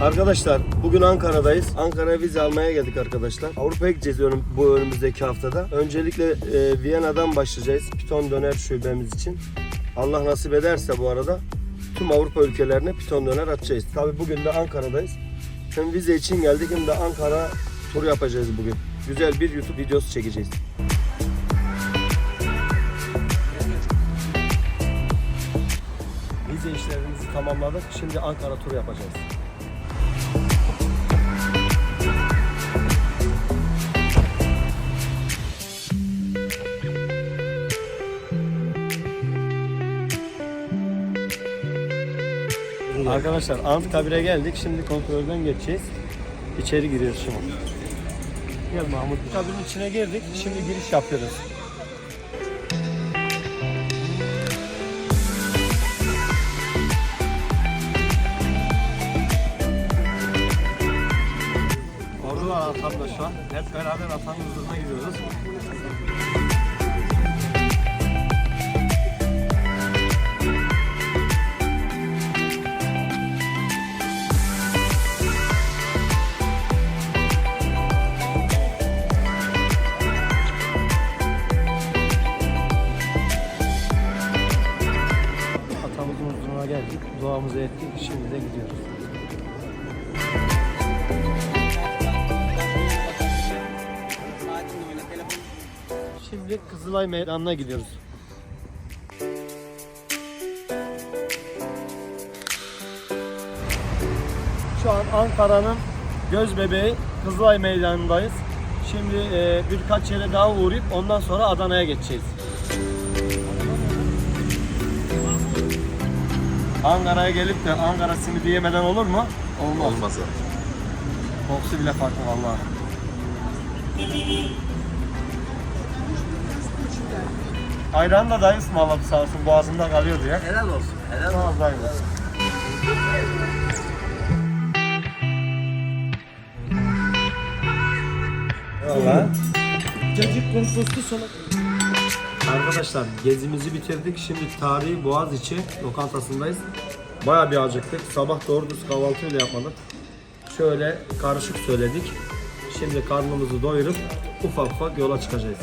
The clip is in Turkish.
Arkadaşlar bugün Ankara'dayız. Ankara'ya vize almaya geldik arkadaşlar. Avrupa'ya gideceğiz önüm- bu önümüzdeki haftada. Öncelikle e, Viyana'dan başlayacağız. Piton döner şubemiz için. Allah nasip ederse bu arada tüm Avrupa ülkelerine piton döner atacağız. Tabi bugün de Ankara'dayız. Hem vize için geldik hem de Ankara turu yapacağız bugün. Güzel bir YouTube videosu çekeceğiz. Vize işlerimizi tamamladık. Şimdi Ankara turu yapacağız. Arkadaşlar Anıtkabir'e geldik. Şimdi kontrolden geçeceğiz. İçeri giriyoruz şimdi. Gel Mahmut. Kabirin içine girdik. Şimdi giriş yapıyoruz. Ordular an. Hep beraber atanın huzuruna gidiyoruz. Geldik. Duamızı ettik. Şimdi de gidiyoruz. Şimdi Kızılay Meydanı'na gidiyoruz. Şu an Ankara'nın göz bebeği Kızılay Meydanı'ndayız. Şimdi e, birkaç yere daha uğrayıp ondan sonra Adana'ya geçeceğiz. Ankara'ya gelip de Ankara simidi yemeden olur mu? Olmaz. Olmaz abi. Kokusu bile farklı vallahi. Ayran da dayı ısmarladı sağ olsun boğazımda kalıyor diye. Helal olsun. Helal Sağ ol dayı. Eyvallah. Cacık kompostu salak. Arkadaşlar gezimizi bitirdik. Şimdi tarihi Boğaziçi lokantasındayız. Bayağı bir acıktık. Sabah doğru düz kahvaltı bile yapmadık. Şöyle karışık söyledik. Şimdi karnımızı doyurup ufak ufak yola çıkacağız.